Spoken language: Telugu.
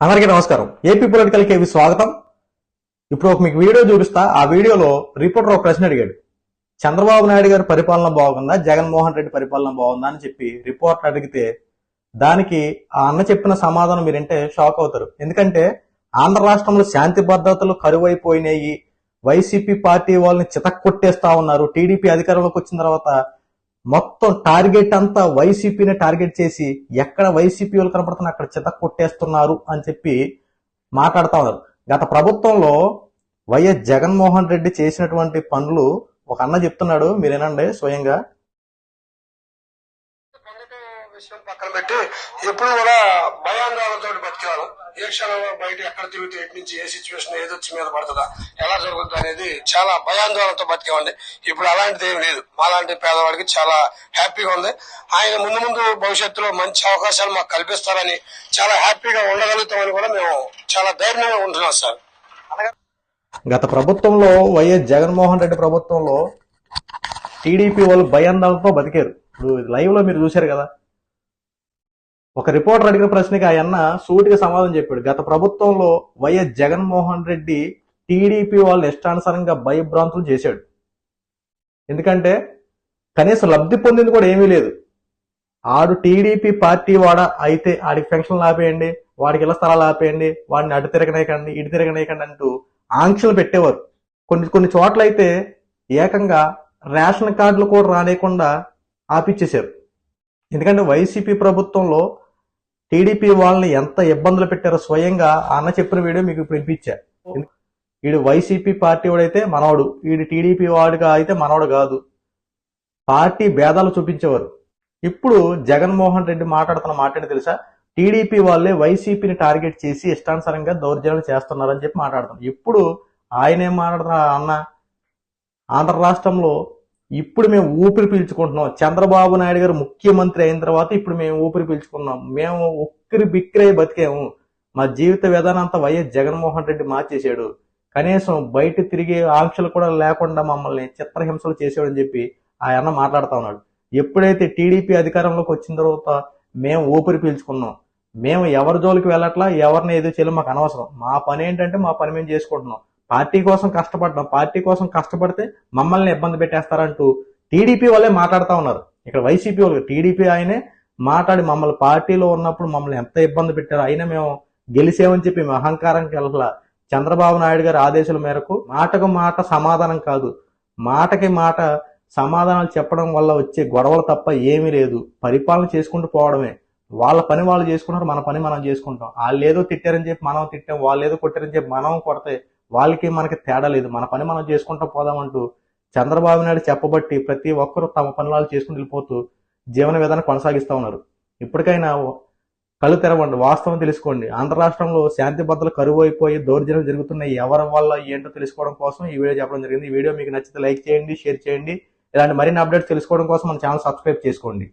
అందరికీ నమస్కారం. ఏపీ పొలిటికల్ కేవి స్వాగతం. ఇప్పుడు మీకు వీడియో చూపిస్తా. ఆ వీడియోలో రిపోర్టర్ ఒక ప్రశ్న అడిగాడు. చంద్రబాబు నాయుడు గారి పరిపాలన బాగుందా? జగన్మోహన్ రెడ్డి పరిపాలన బాగుందా అని చెప్పి రిపోర్టర్ అడిగితే దానికి ఆ అన్న చెప్పిన సమాధానం మీరంటే షాక్ అవుతారు. ఎందుకంటే ఆంధ్ర రాష్ట్రంలో శాంతి భద్రతలు కరువైపోయినాయి. వైసీపీ పార్టీ వాళ్ళని చితక్కొట్టేస్తా ఉన్నారు. టీడీపీ అధికారంలోకి వచ్చిన తర్వాత మొత్తం టార్గెట్ అంతా వైసీపీని టార్గెట్ చేసి ఎక్కడ వైసీపీ వాళ్ళు కనపడుతున్నా అక్కడ చిత కొట్టేస్తున్నారు అని చెప్పి మాట్లాడుతా ఉన్నారు. గత ప్రభుత్వంలో వైఎస్ జగన్మోహన్ రెడ్డి చేసినటువంటి పనులు ఒక అన్న చెప్తున్నాడు మీరేనండి స్వయంగా. పక్కన పెట్టి ఎప్పుడు కూడా భయాందోళనతో బతికారు ఏ క్షణంలో బయట ఎక్కడ తిరిగితే ఎటు నుంచి ఏ సిచ్యువేషన్ ఏదొచ్చి మీద పడుతుందా ఎలా జరుగుతుంది అనేది చాలా భయాందోళనతో బతికేవండి ఇప్పుడు అలాంటిది ఏం లేదు. మాలాంటి పేదవాడికి చాలా హ్యాపీగా ఉంది. ఆయన ముందు ముందు భవిష్యత్తులో మంచి అవకాశాలు మాకు కల్పిస్తారని చాలా హ్యాపీగా ఉండగలుగుతామని కూడా మేము చాలా ధైర్యంగా ఉంటున్నాం సార్. గత ప్రభుత్వంలో వైఎస్ జగన్మోహన్ రెడ్డి ప్రభుత్వంలో టీడీపీ వాళ్ళు భయాందోళనతో బతికారు. ఇప్పుడు లైవ్లో మీరు చూశారు కదా ఒక రిపోర్టర్ అడిగిన ప్రశ్నకి ఆయన సూటిగా సమాధానం చెప్పాడు. గత ప్రభుత్వంలో వైఎస్ జగన్మోహన్ రెడ్డి టీడీపీ వాళ్ళని ఇష్టానుసారంగా భయభ్రాంతులు చేశాడు. ఎందుకంటే కనీసం లబ్ధి పొందింది కూడా ఏమీ లేదు. ఆడు టీడీపీ పార్టీ వాడ అయితే ఆడికి పెన్షన్లు ఆపేయండి వాడికి ఇళ్ళ స్థలాలు ఆపేయండి వాడిని అటు తిరగనేకండి ఇటు తిరగనేకండి అంటూ ఆంక్షలు పెట్టేవారు. కొన్ని కొన్ని చోట్ల అయితే ఏకంగా రేషన్ కార్డులు కూడా రానియకుండా ఆపిచ్చేశారు. ఎందుకంటే వైసీపీ ప్రభుత్వంలో టీడీపీ వాళ్ళని ఎంత ఇబ్బందులు పెట్టారో స్వయంగా అన్న చెప్పిన వీడియో మీకు ఇప్పుడు వినిపించా. వీడు వైసీపీ పార్టీ వాడైతే మనవాడు వీడు టీడీపీ వాడుగా అయితే మనవాడు కాదు. పార్టీ భేదాలు చూపించేవారు. ఇప్పుడు జగన్మోహన్ రెడ్డి మాట్లాడుతున్న మాట తెలుసా? టీడీపీ వాళ్ళే వైసీపీని టార్గెట్ చేసి ఇష్టానుసారంగా దౌర్జన్యాలు చేస్తున్నారని చెప్పి మాట్లాడుతున్నారు. ఇప్పుడు ఆయన ఏం మాట్లాడుతున్నారు అన్న ఆంధ్ర రాష్ట్రంలో ఇప్పుడు మేము ఊపిరి పీల్చుకుంటున్నాం. చంద్రబాబు నాయుడు గారు ముఖ్యమంత్రి అయిన తర్వాత ఇప్పుడు మేము ఊపిరి పీల్చుకున్నాం. మేము ఉక్కిరి బిక్కిరై బతికాము. మా జీవిత విధానం అంతా వైఎస్ జగన్మోహన్ రెడ్డి మార్చేశాడు. కనీసం బయట తిరిగే ఆంక్షలు కూడా లేకుండా మమ్మల్ని చిత్రహింసలు చేసాడని చెప్పి ఆయన మాట్లాడుతా ఉన్నాడు. ఎప్పుడైతే టీడీపీ అధికారంలోకి వచ్చిన తర్వాత మేము ఊపిరి పీల్చుకున్నాం. మేము ఎవరి జోలికి వెళ్ళట్లా ఎవరిని ఏదో చేయలేదు మాకు అనవసరం. మా పని ఏంటంటే మా పని మేము చేసుకుంటున్నాం. పార్టీ కోసం కష్టపడ్డాం పార్టీ కోసం కష్టపడితే మమ్మల్ని ఇబ్బంది పెట్టేస్తారంటూ టీడీపీ వాళ్ళే మాట్లాడుతూ ఉన్నారు. ఇక్కడ వైసీపీ వాళ్ళు టీడీపీ ఆయనే మాట్లాడి మమ్మల్ని పార్టీలో ఉన్నప్పుడు మమ్మల్ని ఎంత ఇబ్బంది పెట్టారు అయినా మేము గెలిచేమని చెప్పి మేము అహంకారానికి వెళ్ళాల చంద్రబాబు నాయుడు గారి ఆదేశాల మేరకు మాటకు మాట సమాధానం కాదు. మాటకి మాట సమాధానాలు చెప్పడం వల్ల వచ్చే గొడవలు తప్ప ఏమీ లేదు. పరిపాలన చేసుకుంటూ పోవడమే. వాళ్ళ పని వాళ్ళు చేసుకున్నారు మన పని మనం చేసుకుంటాం. వాళ్ళు ఏదో తిట్టారని చెప్పి మనం తిట్టాం వాళ్ళు ఏదో కొట్టారని చెప్పి మనం కొడితే వాళ్ళకి మనకి తేడా లేదు. మన పని మనం చేసుకుంటూ పోదామంటూ చంద్రబాబు నాయుడు చెప్పబట్టి ప్రతి ఒక్కరూ తమ పనులు చేసుకుని వెళ్ళిపోతూ జీవన విధానం కొనసాగిస్తూ ఉన్నారు. ఇప్పటికైనా కళ్ళు తెరవండి. వాస్తవం తెలుసుకోండి. ఆంధ్ర రాష్ట్రంలో శాంతి భద్రతలు కరువు అయిపోయి దౌర్జన్యం జరుగుతున్నాయి. ఎవరి వల్ల ఏంటో తెలుసుకోవడం కోసం ఈ వీడియో చెప్పడం జరిగింది. ఈ వీడియో మీకు నచ్చితే లైక్ చేయండి షేర్ చేయండి. ఇలాంటి మరిన్ని అప్డేట్స్ తెలుసుకోవడం కోసం మన ఛానల్ సబ్స్క్రైబ్ చేసుకోండి.